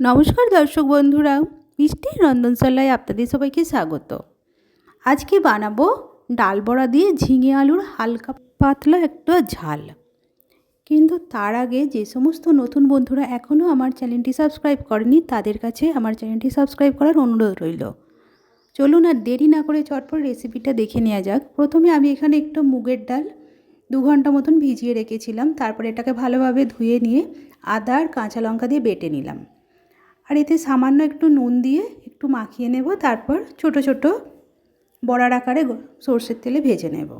নমস্কার দর্শক বন্ধুরা, মিষ্টি রন্ধনশালায় আপনাদের সবাইকে স্বাগত। আজকে বানাবো ডাল বড়া দিয়ে ঝিঙে আলুর হালকা পাতলা একটা ঝাল। কিন্তু তার আগে যে সমস্ত নতুন বন্ধুরা এখনও আমার চ্যানেলটি সাবস্ক্রাইব করেনি, তাদের কাছে আমার চ্যানেলটি সাবস্ক্রাইব করার অনুরোধ রইল। চলুন আর দেরি না করে চটপট রেসিপিটা দেখে নেওয়া যাক। প্রথমে আমি এখানে একটু মুগের ডাল দু ঘণ্টা মতন ভিজিয়ে রেখেছিলাম, তারপর এটাকে ভালোভাবে ধুয়ে নিয়ে আদা আর কাঁচা লঙ্কা দিয়ে বেটে নিলাম। আর এতে সামান্য একটু নুন দিয়ে একটু মাখিয়ে নেব, তারপর ছোট ছোট বড়ার আকারে সর্ষের তেলে ভেজে নেব।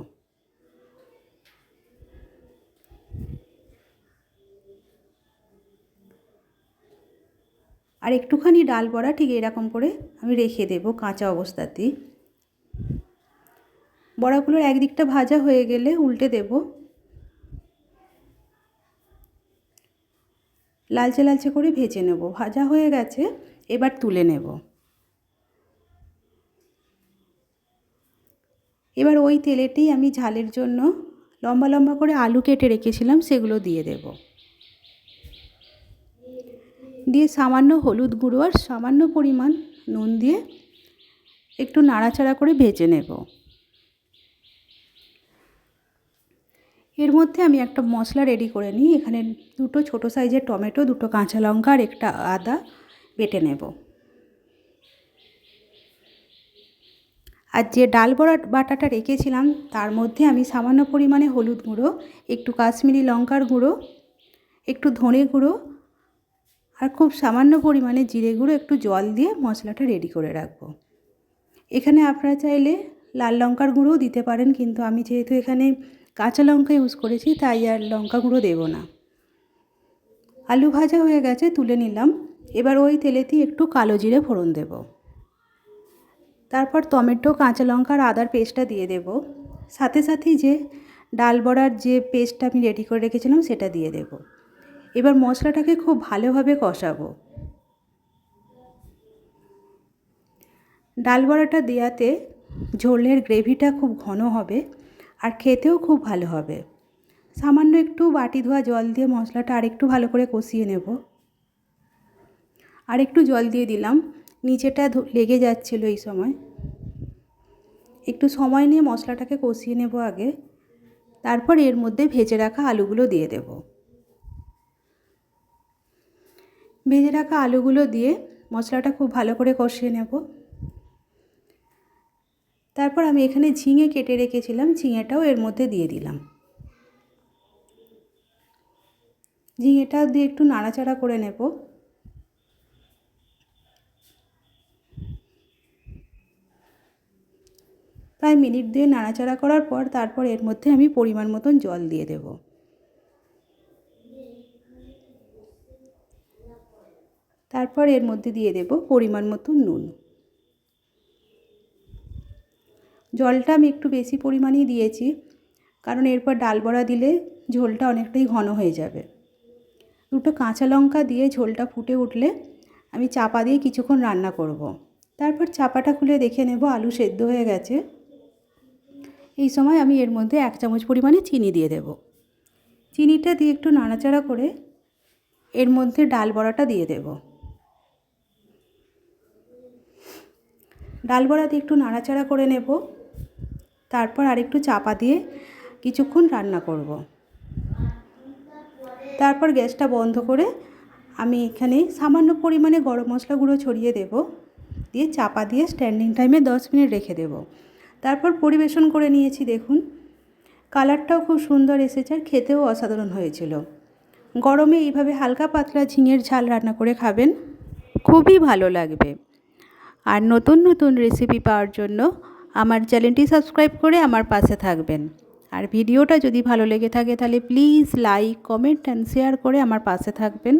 আর একটুখানি ডাল বড়া ঠিক এরকম করে আমি রেখে দেব কাঁচা অবস্থাতেই। বড়াগুলোর একদিকটা ভাজা হয়ে গেলে উল্টে দেব। লালচে লালচে করে ভেজে নেব। ভাজা হয়ে গেছে, এবার তুলে নেব। এবার ওই তেলেতেই আমি ঝালের জন্য লম্বা লম্বা করে আলু কেটে রেখেছিলাম, সেগুলো দিয়ে দেব। দিয়ে সামান্য হলুদ গুঁড়ো আর সামান্য পরিমাণ নুন দিয়ে একটু নাড়াচাড়া করে ভেজে নেব। এর মধ্যে আমি একটা মশলা রেডি করে নিই। এখানে দুটো ছোট সাইজের টমেটো, দুটো কাঁচা লঙ্কা আর একটা আদা বেটে নেব। আর যে ডাল বড়া বাটাটা রেখেছিলাম, তার মধ্যে আমি সামান্য পরিমাণে হলুদ গুঁড়ো, একটু কাশ্মীরি লঙ্কার গুঁড়ো, একটু ধনে গুঁড়ো আর খুব সামান্য পরিমাণে জিরে গুঁড়ো, একটু জল দিয়ে মশলাটা রেডি করে রাখব। এখানে আপনারা চাইলে লাল লঙ্কার গুঁড়োও দিতে পারেন, কিন্তু আমি যেহেতু এখানে কাঁচা লঙ্কা ইউজ করেছি, তাই আর লঙ্কা গুঁড়ো দেবো না। আলু ভাজা হয়ে গেছে, তুলে নিলাম। এবার ওই তেলেতেই একটু কালো জিরে ফোড়ন দেব। তারপর টমেটো, কাঁচা লঙ্কার আদার পেস্টটা দিয়ে দেব। সাথে সাথেই যে ডাল বড়ার যে পেস্টটা আমি রেডি করে রেখেছিলাম, সেটা দিয়ে দেব। এবার মশলাটাকে খুব ভালোভাবে কষাবো। ডাল বড়াটা দেওয়াতে ঝোলের গ্রেভিটা খুব ঘন হবে। আর খেতেও খুব ভালো হবে। সামান্য একটু বাটি ধোয়া জল দিয়ে মশলাটা আরেকটু ভালো করে কষিয়ে নেব। আর একটু জল দিয়ে দিলাম। নিচেটা লেগে যাচ্ছিল এই সময়। একটু সময় নিয়ে মশলাটাকে কষিয়ে নেব আগে। তারপর এর মধ্যে ভেজে রাখা আলুগুলো দিয়ে দেব। ভেজে রাখা আলুগুলো দিয়ে মশলাটা খুব ভালো করে কষিয়ে নেব। তারপর আমি এখানে ঝিঙে কেটে রেখেছিলাম, ঝিঙেটাও এর মধ্যে দিয়ে দিলাম। ঝিঙেটা দিয়ে একটু নাড়াচাড়া করে নেব। প্রায় মিনিট দিয়ে নাড়াচাড়া করার পর তারপর এর মধ্যে আমি পরিমাণ মতন জল দিয়ে দেব। তারপর এর মধ্যে দিয়ে দেব পরিমাণ মতন নুন। জলটা আমি একটু বেশি পরিমাণেই দিয়েছি, কারণ এরপর ডাল বড়া দিলে ঝোলটা অনেকটাই ঘন হয়ে যাবে। দুটো কাঁচা লঙ্কা দিয়ে ঝোলটা ফুটে উঠলে আমি চাপা দিয়ে কিছুক্ষণ রান্না করব। তারপর চাপাটা খুলে দেখে নেব আলু সেদ্ধ হয়ে গেছে। এই সময় আমি এর মধ্যে এক চামচ পরিমাণে চিনি দিয়ে দেব। চিনিটা দিয়ে একটু নাড়াচাড়া করে এর মধ্যে ডাল বড়াটা দিয়ে দেব। ডাল বড়া দিয়ে একটু নাড়াচাড়া করে নেব। তারপর আরেকটু চাপা দিয়ে কিছুক্ষণ রান্না করব। তারপর গ্যাসটা বন্ধ করে আমি এখানে সামান্য পরিমাণে গরম মশলা গুঁড়ো ছড়িয়ে দেব। দিয়ে চাপা দিয়ে স্ট্যান্ডিং টাইমে দশ মিনিট রেখে দেব। তারপর পরিবেশন করে নিয়েছি, দেখুন। কালারটাও খুব সুন্দর এসেছে আর খেতেও অসাধারণ হয়েছিল। গরমে এইভাবে হালকা পাতলা ঝিঙের ঝাল রান্না করে খাবেন, খুবই ভালো লাগবে। আর নতুন নতুন রেসিপি পাওয়ার জন্য আমার চ্যানেলটি সাবস্ক্রাইব করে আমার পাশে থাকবেন। আর ভিডিওটা যদি ভালো লেগে থাকে তাহলে please like, comment and share করে আমার পাশে থাকবেন।